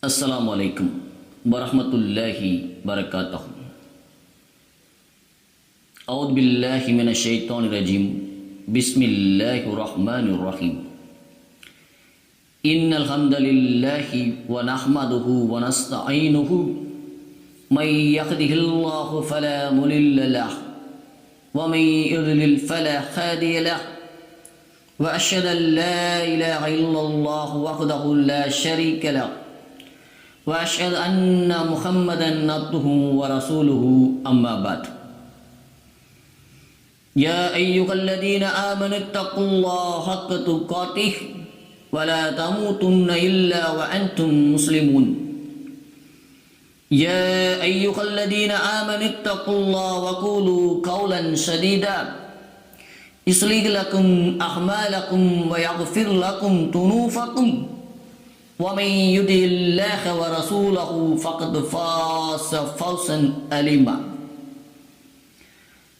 السلام عليكم ورحمة الله وبركاته. أعوذ بالله من الشيطان الرجيم. بسم الله الرحمن الرحيم. إن الحمد لله ونحمده ونستعينه. من يهده الله فلا مضل له ومن يضلل فلا هادي له. وأشهد أن لا إله إلا الله وحده لا شريك له. وأشهد أن محمدا عبده ورسوله أما بعد. يا أيها الذين آمنوا اتقوا الله حق تقاته ولا تموتن إلا وأنتم مسلمون. يا أيها الذين آمنوا اتقوا الله وقولوا قولا سديدا يصلح لكم أعمالكم ويغفر لكم ذنوبكم. ومن يطع الله ورسوله فقد فاز فوزا أليما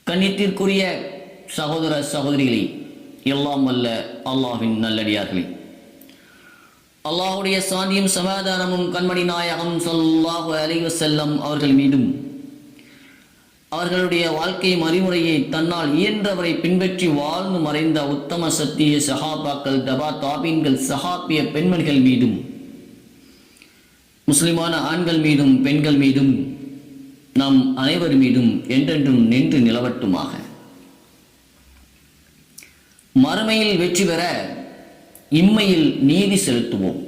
கண்ணியத்திற்குரிய சகோதர சகோதரிகளே எல்லாம் வல்ல அல்லாஹ்வின் நல்லடியார்களே அல்லாஹ்வுடைய சாந்தியும் சமாதானமும் கண்மணி நாயகம் ஸல்லல்லாஹு அலைஹி வஸல்லம் அவர்கள் மீதும் அவர்களுடைய வாழ்க்கை மறிமுறையை தன்னால் இயன்றவரை பின்பற்றி வாழ்ந்து மறைந்த உத்தம சத்திய சஹாபாக்கள் தபா தாபீன்கள் சஹாபிய பெண்மணிகள் மீதும் முஸ்லிமான ஆண்கள் மீதும் பெண்கள் மீதும் நம் அனைவர் மீதும் என்றென்றும் நின்று நிலவட்டுமாக. மறுமையில் வெற்றி பெற இம்மையில் நீதி செலுத்துவோம்.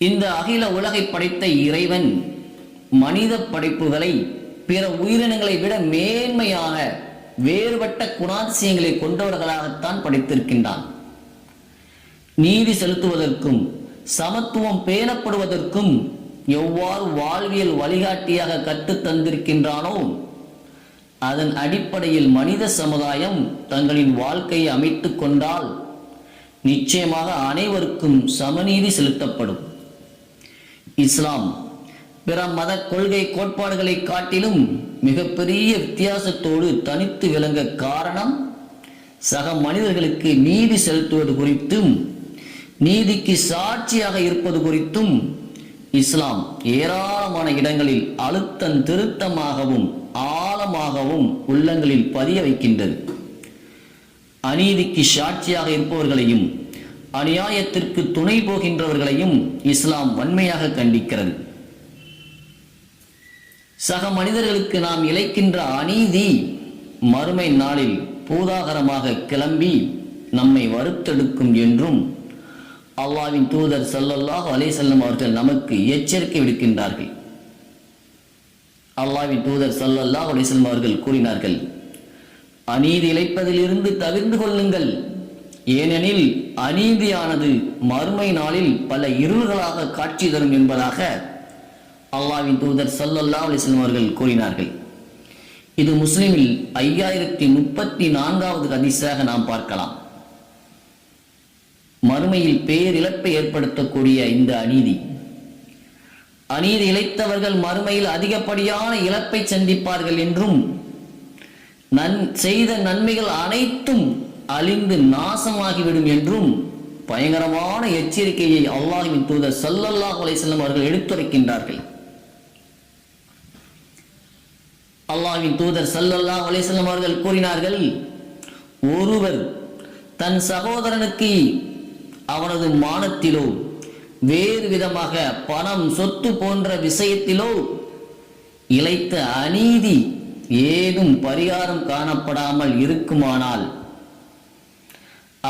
இந்த அகில உலகை படைத்த இறைவன் மனித படைப்புகளை பிற உயிரினங்களை விட மேன்மையாக வேறுபட்ட குணாதிசயங்களை கொண்டவர்களாகத்தான் படைத்திருக்கின்றான். நீதி செலுத்துவதற்கும் சமத்துவம் பேணப்படுவதற்கும் எவ்வாறு வாழ்வியல் வழிகாட்டியாக கற்றுத் தந்திருக்கின்றானோ அதன் அடிப்படையில் மனித சமுதாயம் தங்களின் வாழ்க்கையை அமைத்துக் கொண்டால் நிச்சயமாக அனைவருக்கும் சமநீதி செலுத்தப்படும். இஸ்லாம் பிற மத கொள்கை கோட்பாடுகளை காட்டிலும் மிகப்பெரிய வித்தியாசத்தோடு தனித்து விளங்க காரணம் சக மனிதர்களுக்கு நீதி செலுத்துவது குறித்தும் நீதிக்கு சாட்சியாக இருப்பது குறித்தும் இஸ்லாம் ஏராளமான இடங்களில் அழுத்தம் திருத்தமாகவும் ஆழமாகவும் உள்ளங்களில் பதிய வைக்கின்றது. அநீதிக்கு சாட்சியாக இருப்பவர்களையும் அநியாயத்திற்கு துணை போகின்றவர்களையும் இஸ்லாம் வன்மையாக கண்டிக்கிறது. சக மனிதர்களுக்கு நாம் இழைக்கின்ற அநீதி மறுமை நாளில் பூதாகரமாக கிளம்பி நம்மை வறுத்தெடுக்கும் என்றும் அல்லாவின் தூதர் சல்லல்லாஹ் அலேசல்லம் அவர்கள் நமக்கு எச்சரிக்கை விடுக்கின்றார்கள். அல்லாவின் தூதர் சல்லல்லாஹ் அலேசல்லம் அவர்கள் கூறினார்கள் அநீதி இழைப்பதிலிருந்து தவிர்ந்து கொள்ளுங்கள். ஏனெனில் அநீதியானது மறுமை நாளில் பல இருள்களாக காட்சி தரும் என்பதாக அல்லாவின் தூதர் சல்லல்லா அலிஸ்லம் அவர்கள் கூறினார்கள். இது முஸ்லிமில் ஐயாயிரத்தி முப்பத்தி நான்காவது ஹதீஸாக நாம் பார்க்கலாம். மறுமையில் பேரிழப்பை ஏற்படுத்தக்கூடிய இந்த அநீதி. அநீதி இழைத்தவர்கள் மறுமையில் அதிகப்படியான இழப்பை சந்திப்பார்கள் என்றும் நன் செய்த நன்மைகள் அனைத்தும் அழிந்து நாசமாகிவிடும் என்றும் பயங்கரமான எச்சரிக்கையை அல்லாஹின் தூதர் சல்லல்லாஹ் அலைசல்லம் அவர்கள் எடுத்துரைக்கின்றார்கள். அல்லாவின் தூதர் சல்லல்லாஹ் அலைஹிஸ்ஸலாம் அவர்கள் கூறினார்கள் ஒருவர் தன் சகோதரனுக்கு அவனது மானத்திலோ வேறு விதமாக பணம் சொத்து போன்ற விஷயத்திலோ இழைத்த அநீதி ஏதும் பரிகாரம் காணப்படாமல் இருக்குமானால்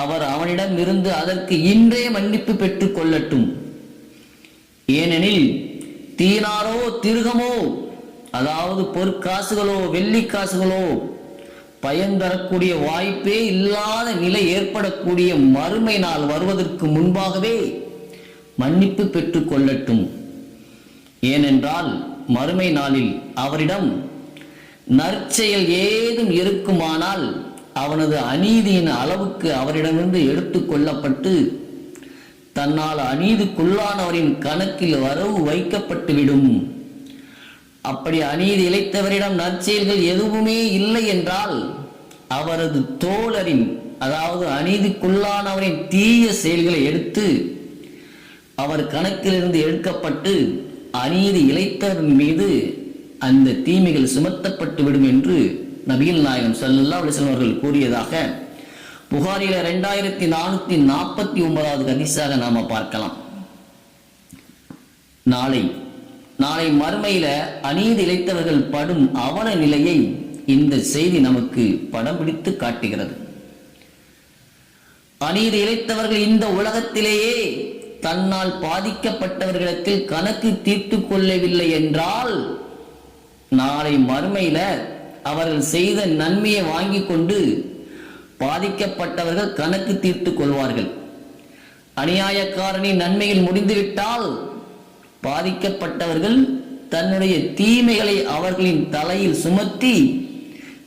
அவர் அவனிடம் இருந்து அதற்கு இன்றே மன்னிப்பு பெற்றுக் கொள்ளட்டும். ஏனெனில் தீனாரோ திருகமோ அதாவது பொற்காசுகளோ வெள்ளி காசுகளோ பயன் தரக்கூடிய வாய்ப்பே இல்லாத நிலை ஏற்படக்கூடிய மறுமை நாள் வருவதற்கு முன்பாகவே மன்னிப்பு பெற்று கொள்ளட்டும். ஏனென்றால் மறுமை நாளில் அவரிடம் நற்செயல் ஏதும் இருக்குமானால் அவனது அநீதியின் அளவுக்கு அவரிடமிருந்து எடுத்து கொள்ளப்பட்டு தன்னால் அநீதிக்குள்ளானவரின் கணக்கில் வரவு வைக்கப்பட்டுவிடும். அப்படி அநீதி இழைத்தவரிடம் நற்செயல்கள் எதுவுமே இல்லை என்றால் அவரது தோழரின் அதாவது அநீதிக்குள்ளானவரின் தீய செயல்களை எடுத்து அவர் கணக்கிலிருந்து எடுக்கப்பட்டு அநீதி இழைத்தவரின் மீது அந்த தீமைகள் சுமத்தப்பட்டு விடும் என்று நபிகள் நாயகம் சல்லா அலைஹி அவர்கள் கூறியதாக புகாரில ரெண்டாயிரத்தி நானூத்தி நாற்பத்தி ஒன்பதாவது கதிசாக நாம பார்க்கலாம். நாளை நாளை மறுமையில அநீதி இழைத்தவர்கள் படும் அவல நிலையை இந்த செய்தி நமக்கு படம் பிடித்து காட்டுகிறது. அநீதி இழைத்தவர்கள் இந்த உலகத்திலேயே தன்னால் பாதிக்கப்பட்டவர்களிடத்தில் கணக்கு தீர்த்து கொள்ளவில்லை என்றால் நாளை மறுமையில அவர்கள் செய்த நன்மையை வாங்கி கொண்டு பாதிக்கப்பட்டவர்கள் கணக்கு தீர்த்து கொள்வார்கள். அநியாயக்காரனின் நன்மையில் முடிந்துவிட்டால் பாதிக்கப்பட்டவர்கள் தன்னுடைய தீமைகளை அவர்களின் தலையில் சுமத்தி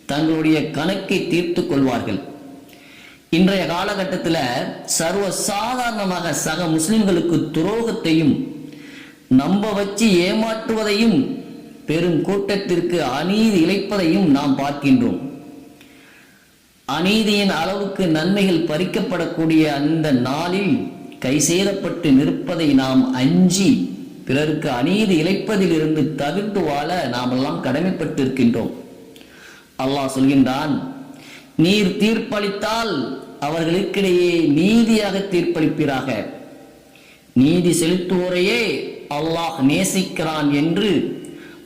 தங்களுடைய கணக்கை தீர்த்து கொள்வார்கள். இன்றைய காலகட்டத்தில் சர்வ சாதாரணமாக சக முஸ்லிம்களுக்கு துரோகத்தையும் நம்ப வச்சு ஏமாற்றுவதையும் பெரும் கூட்டத்திற்கு அநீதி இழைப்பதையும் நாம் பார்க்கின்றோம். அநீதியின் அளவுக்கு நன்மைகள் பறிக்கப்படக்கூடிய அந்த நாளில் கைசேதப்பட்டு நிற்பதை நாம் அஞ்சி பிறருக்கு அநீதி இழைப்பதில் இருந்து தவிர்த்து வாழ நாமெல்லாம் கடமைப்பட்டிருக்கின்றோம். அல்லாஹ் சொல்கின்றான் நீர் தீர்ப்பளித்தால் அவர்களுக்கிடையே நீதியாக தீர்ப்பளிப்பீராக. நீதி செலுத்துவோரையே அல்லாஹ் நேசிக்கிறான் என்று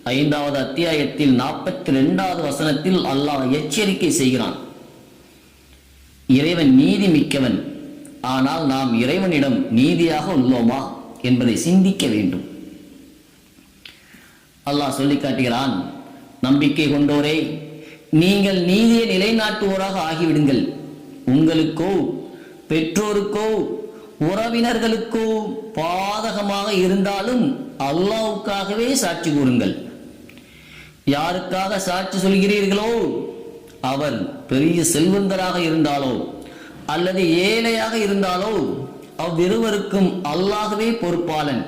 ஐந்தாவது அத்தியாயத்தில் நாற்பத்தி ரெண்டாவது வசனத்தில் அல்லாஹ் எச்சரிக்கை செய்கிறான். இறைவன் நீதி மிக்கவன். ஆனால் நாம் இறைவனிடம் நீதியாக உள்ளோமா? என்பதை சிந்திக்க வேண்டும். அல்லாஹ் சொல்லி காட்டுகிறான் நம்பிக்கை கொண்டோரே நீங்கள் நீதியை நிலைநாட்டுவோராக ஆகிவிடுங்கள். உங்களுக்கோ பெற்றோருக்கோ உறவினர்களுக்கோ பாதகமாக இருந்தாலும் அல்லாவுக்காகவே சாட்சி கூறுங்கள். யாருக்காக சாட்சி சொல்கிறீர்களோ அவர் பெரிய செல்வந்தராக இருந்தாலோ அல்லது ஏழையாக இருந்தாலோ அவ்விருவருக்கும் அல்லாகவே பொறுப்பாளன்.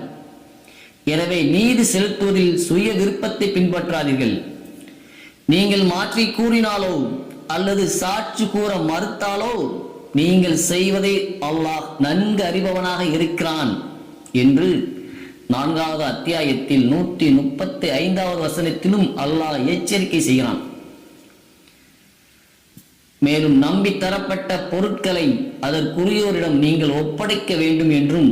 எனவே நீதி செலுத்துவதில் சுய விருப்பத்தை பின்பற்றாதீர்கள். நீங்கள் மாற்றி கூறினாலோ அல்லது சாட்சி கூற மறுத்தாலோ நீங்கள் செய்வதை அல்லாஹ் நன்கு அறிபவனாக இருக்கிறான் என்று நான்காவது அத்தியாயத்தில் நூற்றி முப்பத்தி ஐந்தாவது வசனத்திலும் அல்லாஹ் எச்சரிக்கை செய்கிறான். மேலும் நம்பி தரப்பட்ட பொருட்களை அதற்குரியோரிடம் நீங்கள் ஒப்படைக்க வேண்டும் என்றும்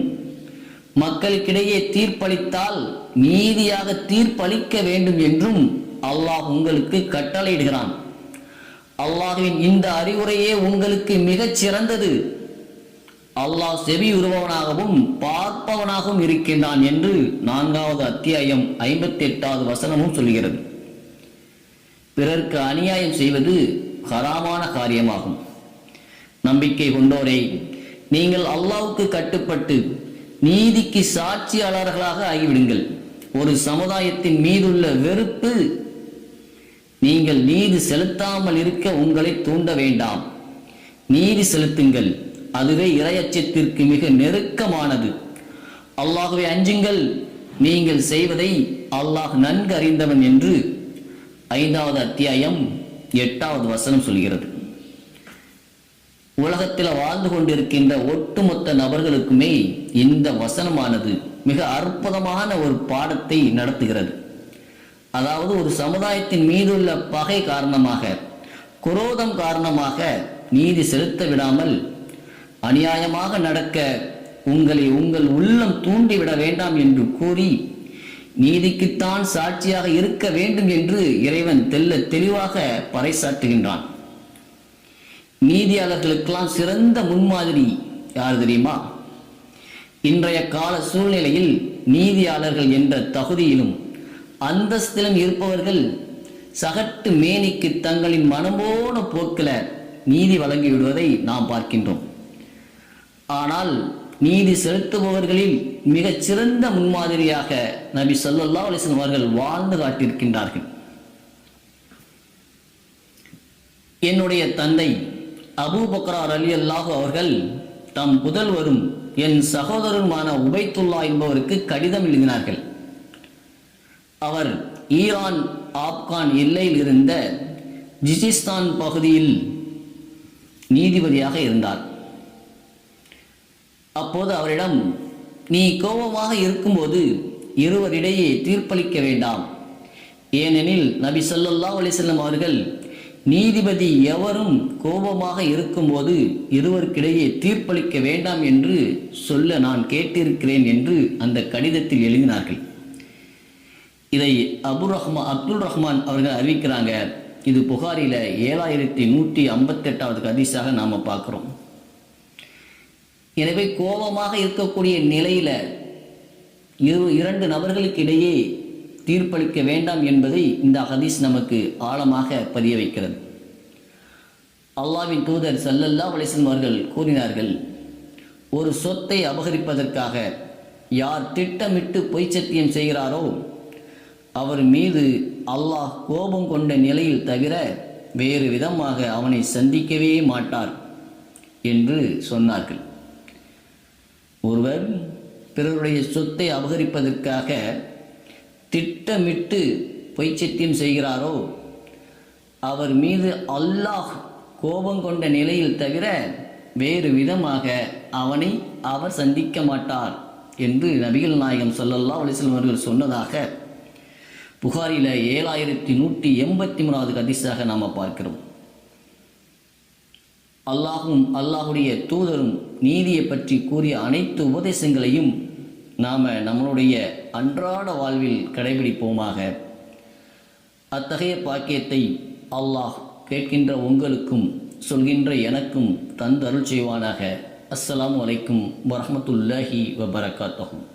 மக்களுக்கிடையே தீர்ப்பளித்தால் நீதியாக தீர்ப்பளிக்க வேண்டும் என்றும் அல்லாஹ் உங்களுக்கு கட்டளையிடுகிறான். அல்லாஹுவின் இந்த அறிவுரையே உங்களுக்கு மிகச் சிறந்தது. அல்லாஹ் செவி உருவவனாகவும் பார்ப்பவனாகவும் இருக்கின்றான் என்று நான்காவது அத்தியாயம் ஐம்பத்தி எட்டாவது வசனமும் சொல்கிறது. பிறர்க்கு அநியாயம் செய்வது ஹராமான காரியமாகும். நம்பிக்கை கொண்டோரே நீங்கள் அல்லாவுக்கு கட்டுப்பட்டு நீதிக்கு சாட்சியாளர்களாக ஆகிவிடுங்கள். ஒரு சமுதாயத்தின் மீதுள்ள வெறுப்பு நீங்கள் நீதி செலுத்தாமல் இருக்க உங்களை தூண்ட வேண்டாம். நீதி செலுத்துங்கள். அதுவே இரையச்சத்திற்கு மிக நெருக்கமானது. அல்லாகவே அஞ்சுங்கள். நீங்கள் செய்வதை அல்லாஹ் நன்கு அறிந்தவன் என்று ஐந்தாவது அத்தியாயம் எட்டாவது வசனம் சொல்கிறது. உலகத்தில் வாழ்ந்து கொண்டிருக்கின்ற ஒட்டுமொத்த நபர்களுக்குமே இந்த வசனமானது மிக அற்புதமான ஒரு பாடத்தை நடத்துகிறது. அதாவது ஒரு சமுதாயத்தின் மீதுள்ள பகை காரணமாக குரோதம் காரணமாக நீதி செலுத்த விடாமல் அநியாயமாக நடக்க உங்களை உங்கள் உள்ளம் தூண்டிவிட வேண்டாம் என்று கூறி நீதிக்குத்தான் சாட்சியாக இருக்க வேண்டும் என்று இறைவன் தெல்ல தெளிவாக பறைசாற்றுகின்றான். நீதியாளர்களுக்கெல்லாம் சிறந்த முன்மாதிரி யார் தெரியுமா? இன்றைய கால சூழ்நிலையில் நீதியாளர்கள் என்ற தகுதியிலும் அந்தஸ்திலும் இருப்பவர்கள் சகட்டு மேனிக்கு தங்களின் மனம்போன போக்கில நீதி வழங்கி விடுவதை நாம் பார்க்கின்றோம். ஆனால் நீதி செலுத்துபவர்களில் மிகச் சிறந்த முன்மாதிரியாக நபி ஸல்லல்லாஹு அலைஹி அவர்கள் வாழ்ந்து காட்டியிருக்கின்றார்கள். என்னுடைய தந்தை அபூ பக்ரார் அலி அல்லாஹு அவர்கள் தம் புதல்வரும் என் சகோதரருமான உபைத்துல்லா என்பவருக்கு கடிதம் எழுதினார்கள். அவர் ஈரான் ஆப்கான் எல்லையில் இருந்த ஜிஜிஸ்தான் பகுதியில் நீதிபதியாக இருந்தார். அப்போது அவரிடம் நீ கோபமாக இருக்கும்போது இருவரிடையே தீர்ப்பளிக்க வேண்டாம். ஏனெனில் நபி சொல்லல்லா அலிசல்லம் அவர்கள் நீதிபதி எவரும் கோபமாக இருக்கும்போது இருவருக்கிடையே தீர்ப்பளிக்க வேண்டாம் என்று சொல்ல நான் கேட்டிருக்கிறேன் என்று அந்த கடிதத்தில் எழுதினார்கள். இதை அபுர் ரஹ்மா அப்துல் ரஹ்மான் அவர்கள் அறிவிக்கிறாங்க. இது புகாரில ஏழாயிரத்தி நூற்றி ஐம்பத்தெட்டாவது கதிசாக நாம் பார்க்குறோம். எனவே கோபமாக இருக்கக்கூடிய நிலையில இரு இரண்டு நபர்களுக்கு இடையே தீர்ப்பளிக்க வேண்டாம் என்பதை இந்த ஹதீஸ் நமக்கு ஆழமாக பதிய வைக்கிறது. அல்லாவின் தூதர் சல்லல்லா அலைஹி அவர்கள் கூறினார்கள் ஒரு சொத்தை அபகரிப்பதற்காக யார் திட்டமிட்டு பொய் சத்தியம் செய்கிறாரோ அவர் மீது அல்லாஹ் கோபம் கொண்ட நிலையில் தவிர வேறு விதமாக அவனை சந்திக்கவே மாட்டார் என்று சொன்னார்கள். ஒருவர் பிறருடைய சொத்தை அபகரிப்பதற்காக திட்டமிட்டு பொய் சத்தியம் செய்கிறாரோ அவர் மீது அல்லாஹ் கோபம் கொண்ட நிலையில் தவிர வேறு விதமாக அவனை அவர் சந்திக்க மாட்டார் என்று நபிகள் நாயகம் சொல்லல்லா அலிஸ்லம் அவர்கள் சொன்னதாக புகாரில ஏழாயிரத்தி நூற்றி எண்பத்தி மூணாவது கதிசாக நாம் பார்க்கிறோம். அல்லாஹும் அல்லாஹுடைய தூதரும் நீதியை பற்றி கூறிய அனைத்து உபதேசங்களையும் நாம் நம்மளுடைய அன்றாட வாழ்வில் கடைபிடிப்போமாக. அத்தகைய பாக்கியத்தை அல்லாஹ் கேட்கின்ற உங்களுக்கும் சொல்கின்ற எனக்கும் தந்தருள் செய்வானாக. அஸ்ஸலாம் வலைக்கும் வரமத்துல்லாஹி வபரகாத்தகும்